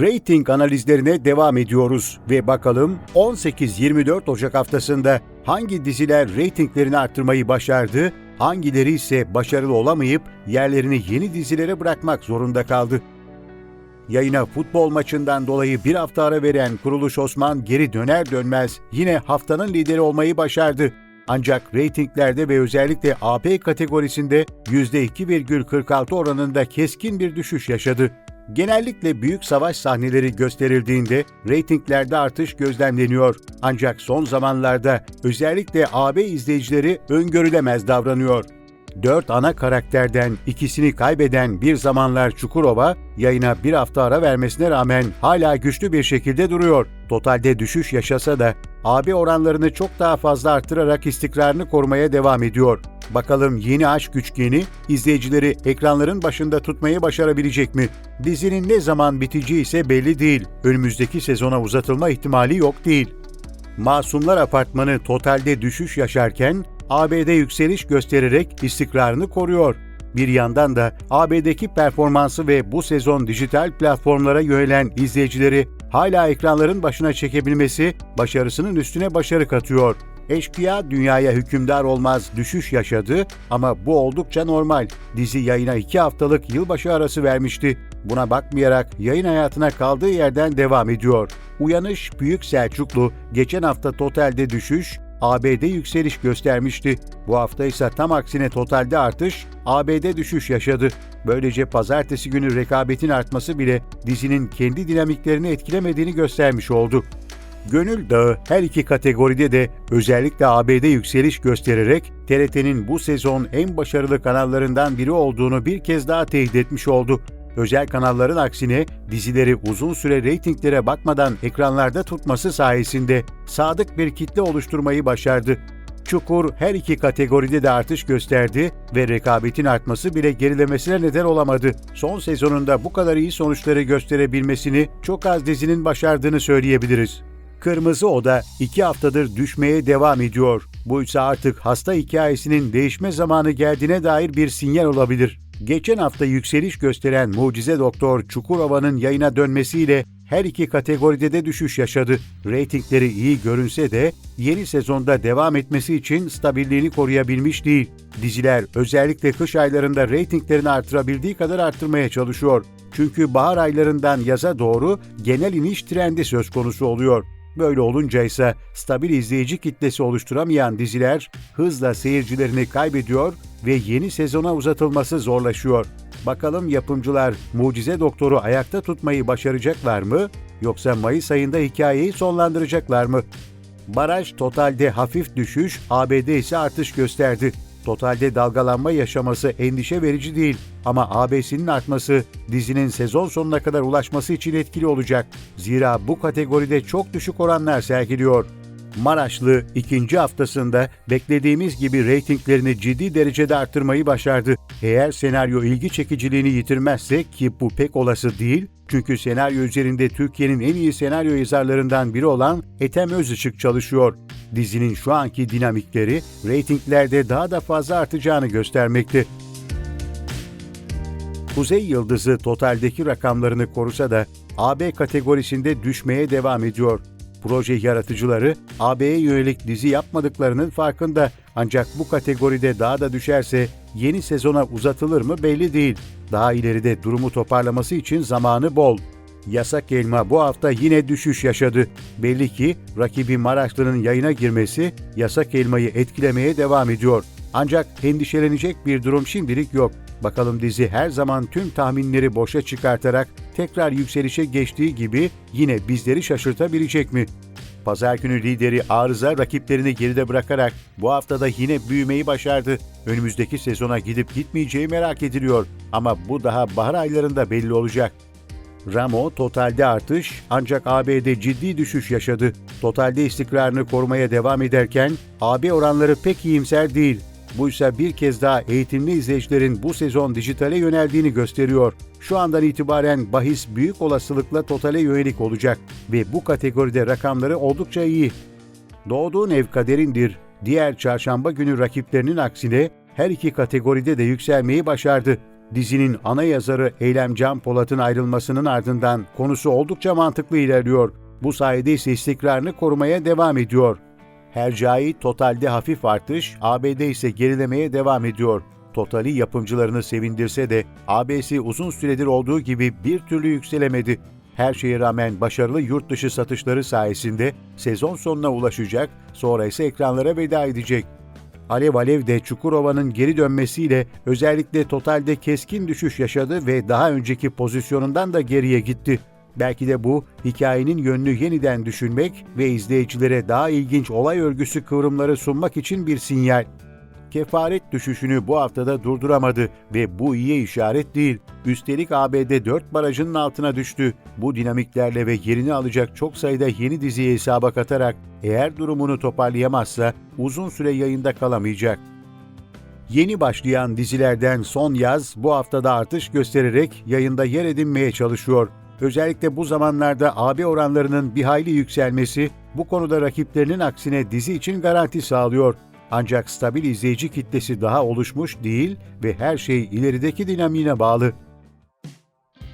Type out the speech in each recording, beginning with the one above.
Rating analizlerine devam ediyoruz ve bakalım 18-24 Ocak haftasında hangi diziler reytinglerini arttırmayı başardı, hangileri ise başarılı olamayıp yerlerini yeni dizilere bırakmak zorunda kaldı. Yayına futbol maçından dolayı bir hafta ara veren Kuruluş Osman geri döner dönmez yine haftanın lideri olmayı başardı. Ancak reytinglerde ve özellikle AP kategorisinde %2,46 oranında keskin bir düşüş yaşadı. Genellikle büyük savaş sahneleri gösterildiğinde reytinglerde artış gözlemleniyor. Ancak son zamanlarda özellikle AB izleyicileri öngörülemez davranıyor. Dört ana karakterden ikisini kaybeden bir zamanlar Çukurova, yayına bir hafta ara vermesine rağmen hala güçlü bir şekilde duruyor. Totalde düşüş yaşasa da AB oranlarını çok daha fazla arttırarak istikrarını korumaya devam ediyor. Bakalım yeni aşk üçgeni izleyicileri ekranların başında tutmayı başarabilecek mi? Dizinin ne zaman biteceği ise belli değil. Önümüzdeki sezona uzatılma ihtimali yok değil. Masumlar Apartmanı totalde düşüş yaşarken ABD yükseliş göstererek istikrarını koruyor. Bir yandan da AB'deki performansı ve bu sezon dijital platformlara yönelen izleyicileri hala ekranların başına çekebilmesi başarısının üstüne başarı katıyor. Eşkıya dünyaya hükümdar olmaz düşüş yaşadı ama bu oldukça normal. Dizi yayına iki haftalık yılbaşı arası vermişti. Buna bakmayarak yayın hayatına kaldığı yerden devam ediyor. Uyanış Büyük Selçuklu geçen hafta totalde düşüş, ABD yükseliş göstermişti. Bu hafta ise tam aksine totalde artış, ABD düşüş yaşadı. Böylece pazartesi günü rekabetin artması bile dizinin kendi dinamiklerini etkilemediğini göstermiş oldu. Gönül Dağı her iki kategoride de özellikle ABD yükseliş göstererek TRT'nin bu sezon en başarılı kanallarından biri olduğunu bir kez daha teyit etmiş oldu. Özel kanalların aksine dizileri uzun süre reytinglere bakmadan ekranlarda tutması sayesinde sadık bir kitle oluşturmayı başardı. Çukur her iki kategoride de artış gösterdi ve rekabetin artması bile gerilemesine neden olamadı. Son sezonunda bu kadar iyi sonuçları gösterebilmesini çok az dizinin başardığını söyleyebiliriz. Kırmızı Oda iki haftadır düşmeye devam ediyor. Bu ise artık hasta hikayesinin değişme zamanı geldiğine dair bir sinyal olabilir. Geçen hafta yükseliş gösteren Mucize Doktor Çukurova'nın yayına dönmesiyle her iki kategoride de düşüş yaşadı. Ratingleri iyi görünse de yeni sezonda devam etmesi için stabilliğini koruyabilmiş değil. Diziler özellikle kış aylarında reytinglerini artırabildiği kadar arttırmaya çalışıyor. Çünkü bahar aylarından yaza doğru genel iniş trendi söz konusu oluyor. Böyle olunca ise stabil izleyici kitlesi oluşturamayan diziler hızla seyircilerini kaybediyor ve yeni sezona uzatılması zorlaşıyor. Bakalım yapımcılar Mucize Doktor'u ayakta tutmayı başaracaklar mı yoksa Mayıs ayında hikayeyi sonlandıracaklar mı? Baraj totalde hafif düşüş, ABD ise artış gösterdi. Totalde dalgalanma yaşaması endişe verici değil ama AB'sinin artması dizinin sezon sonuna kadar ulaşması için etkili olacak. Zira bu kategoride çok düşük oranlar sergiliyor. Maraşlı ikinci haftasında beklediğimiz gibi reytinglerini ciddi derecede arttırmayı başardı. Eğer senaryo ilgi çekiciliğini yitirmezse ki bu pek olası değil, çünkü senaryo üzerinde Türkiye'nin en iyi senaryo yazarlarından biri olan Ethem Özışık çalışıyor. Dizinin şu anki dinamikleri reytinglerde daha da fazla artacağını göstermekte. Kuzey Yıldızı totaldeki rakamlarını korusa da AB kategorisinde düşmeye devam ediyor. Proje yaratıcıları AB'ye yönelik dizi yapmadıklarının farkında ancak bu kategoride daha da düşerse yeni sezona uzatılır mı belli değil. Daha ileride durumu toparlaması için zamanı bol. Yasak Elma bu hafta yine düşüş yaşadı. Belli ki rakibi Maraşlı'nın yayına girmesi Yasak Elma'yı etkilemeye devam ediyor. Ancak endişelenecek bir durum şimdilik yok. Bakalım dizi her zaman tüm tahminleri boşa çıkartarak tekrar yükselişe geçtiği gibi yine bizleri şaşırtabilecek mi? Pazar günü lideri Arıza rakiplerini geride bırakarak bu haftada yine büyümeyi başardı. Önümüzdeki sezona gidip gitmeyeceği merak ediliyor ama bu daha bahar aylarında belli olacak. Ramo totalde artış ancak AB'de ciddi düşüş yaşadı. Totalde istikrarını korumaya devam ederken AB oranları pek iyimser değil. Bu ise bir kez daha eğitimli izleyicilerin bu sezon dijitale yöneldiğini gösteriyor. Şu andan itibaren bahis büyük olasılıkla totale yönelik olacak ve bu kategoride rakamları oldukça iyi. Doğduğun ev kaderindir. Diğer çarşamba günü rakiplerinin aksine her iki kategoride de yükselmeyi başardı. Dizinin ana yazarı Eylem Can Polat'ın ayrılmasının ardından konusu oldukça mantıklı ilerliyor. Bu sayede ise istikrarını korumaya devam ediyor. Hercai totalde hafif artış, ABD ise gerilemeye devam ediyor. Totali yapımcılarını sevindirse de ABS uzun süredir olduğu gibi bir türlü yükselemedi. Her şeye rağmen başarılı yurt dışı satışları sayesinde sezon sonuna ulaşacak, sonra ise ekranlara veda edecek. Alev Alev de Çukurova'nın geri dönmesiyle özellikle totalde keskin düşüş yaşadı ve daha önceki pozisyonundan da geriye gitti. Belki de bu hikayenin yönünü yeniden düşünmek ve izleyicilere daha ilginç olay örgüsü kıvrımları sunmak için bir sinyal. Kefaret düşüşünü bu haftada durduramadı ve bu iyi işaret değil. Üstelik ABD 4 barajının altına düştü. Bu dinamiklerle ve yerini alacak çok sayıda yeni diziyi hesaba katarak eğer durumunu toparlayamazsa uzun süre yayında kalamayacak. Yeni başlayan dizilerden Son Yaz bu haftada artış göstererek yayında yer edinmeye çalışıyor. Özellikle bu zamanlarda AB oranlarının bir hayli yükselmesi bu konuda rakiplerinin aksine dizi için garanti sağlıyor. Ancak stabil izleyici kitlesi daha oluşmuş değil ve her şey ilerideki dinamiğine bağlı.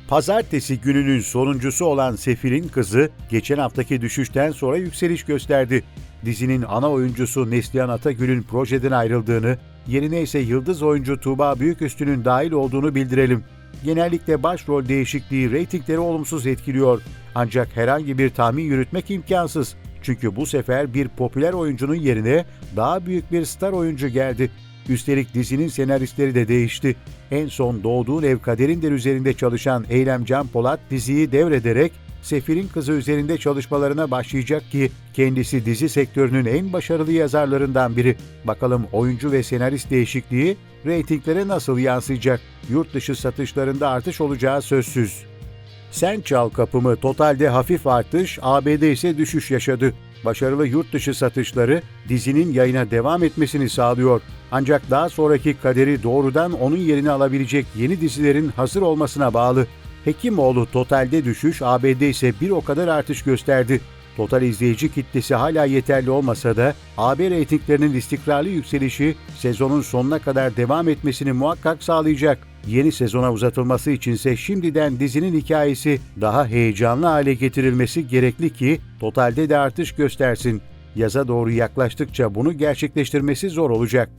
Pazartesi gününün sonuncusu olan Sefir'in kızı geçen haftaki düşüşten sonra yükseliş gösterdi. Dizinin ana oyuncusu Neslihan Atagül'ün projeden ayrıldığını, yerine ise yıldız oyuncu Tuğba Büyüküstü'nün dahil olduğunu bildirelim. Genellikle başrol değişikliği reytingleri olumsuz etkiliyor. Ancak herhangi bir tahmin yürütmek imkansız. Çünkü bu sefer bir popüler oyuncunun yerine daha büyük bir star oyuncu geldi. Üstelik dizinin senaristleri de değişti. En son Doğduğun Ev Kaderindir üzerinde çalışan Eylem Can Polat diziyi devrederek Sefir'in kızı üzerinde çalışmalarına başlayacak ki kendisi dizi sektörünün en başarılı yazarlarından biri. Bakalım oyuncu ve senarist değişikliği reytinglere nasıl yansıyacak? Yurt dışı satışlarında artış olacağı sözsüz. Sen Çal Kapımı totalde hafif artış, ABD ise düşüş yaşadı. Başarılı yurt dışı satışları dizinin yayına devam etmesini sağlıyor. Ancak daha sonraki kaderi doğrudan onun yerini alabilecek yeni dizilerin hazır olmasına bağlı. Hekimoğlu totalde düşüş, ABD ise bir o kadar artış gösterdi. Total izleyici kitlesi hala yeterli olmasa da AB reytinglerinin istikrarlı yükselişi sezonun sonuna kadar devam etmesini muhakkak sağlayacak. Yeni sezona uzatılması içinse şimdiden dizinin hikayesi daha heyecanlı hale getirilmesi gerekli ki totalde de artış göstersin. Yaza doğru yaklaştıkça bunu gerçekleştirmesi zor olacak.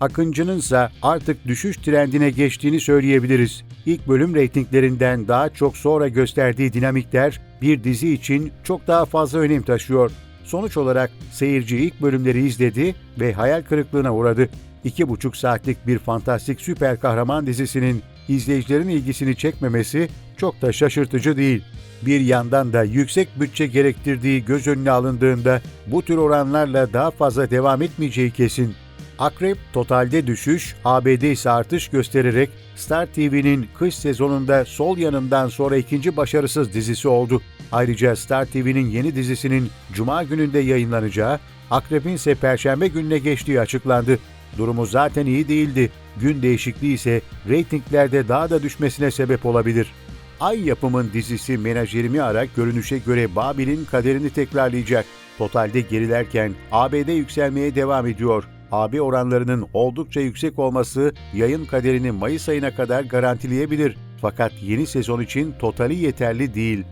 Akıncı'nın ise artık düşüş trendine geçtiğini söyleyebiliriz. İlk bölüm reytinglerinden daha çok sonra gösterdiği dinamikler bir dizi için çok daha fazla önem taşıyor. Sonuç olarak seyirci ilk bölümleri izledi ve hayal kırıklığına uğradı. İki buçuk saatlik bir fantastik süper kahraman dizisinin izleyicilerin ilgisini çekmemesi çok da şaşırtıcı değil. Bir yandan da yüksek bütçe gerektirdiği göz önüne alındığında bu tür oranlarla daha fazla devam etmeyeceği kesin. Akrep totalde düşüş, ABD ise artış göstererek Star TV'nin kış sezonunda sol yanımdan sonra ikinci başarısız dizisi oldu. Ayrıca Star TV'nin yeni dizisinin Cuma gününde yayınlanacağı, Akrep'in ise Perşembe gününe geçtiği açıklandı. Durumu zaten iyi değildi. Gün değişikliği ise reytinglerde daha da düşmesine sebep olabilir. Ay yapımın dizisi Menajerimi Arak görünüşe göre Babil'in kaderini tekrarlayacak. Totalde gerilerken ABD yükselmeye devam ediyor. AB oranlarının oldukça yüksek olması yayın kaderini Mayıs ayına kadar garantileyebilir. Fakat yeni sezon için totali yeterli değil.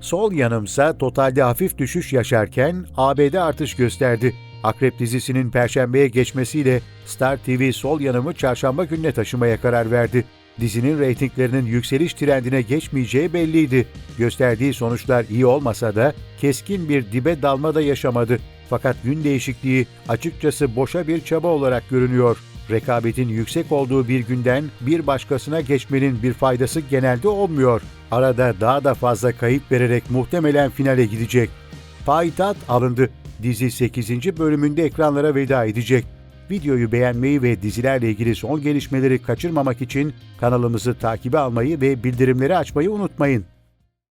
Sol yanımsa totalde hafif düşüş yaşarken ABD artış gösterdi. Akrep dizisinin perşembeye geçmesiyle Star TV sol yanımı çarşamba gününe taşımaya karar verdi. Dizinin reytinglerinin yükseliş trendine geçmeyeceği belliydi. Gösterdiği sonuçlar iyi olmasa da keskin bir dibe dalma da yaşamadı. Fakat gün değişikliği açıkçası boşa bir çaba olarak görünüyor. Rekabetin yüksek olduğu bir günden bir başkasına geçmenin bir faydası genelde olmuyor. Arada daha da fazla kayıp vererek muhtemelen finale gidecek. Payitaht alındı. Dizi 8. bölümünde ekranlara veda edecek. Videoyu beğenmeyi ve dizilerle ilgili son gelişmeleri kaçırmamak için kanalımızı takibe almayı ve bildirimleri açmayı unutmayın.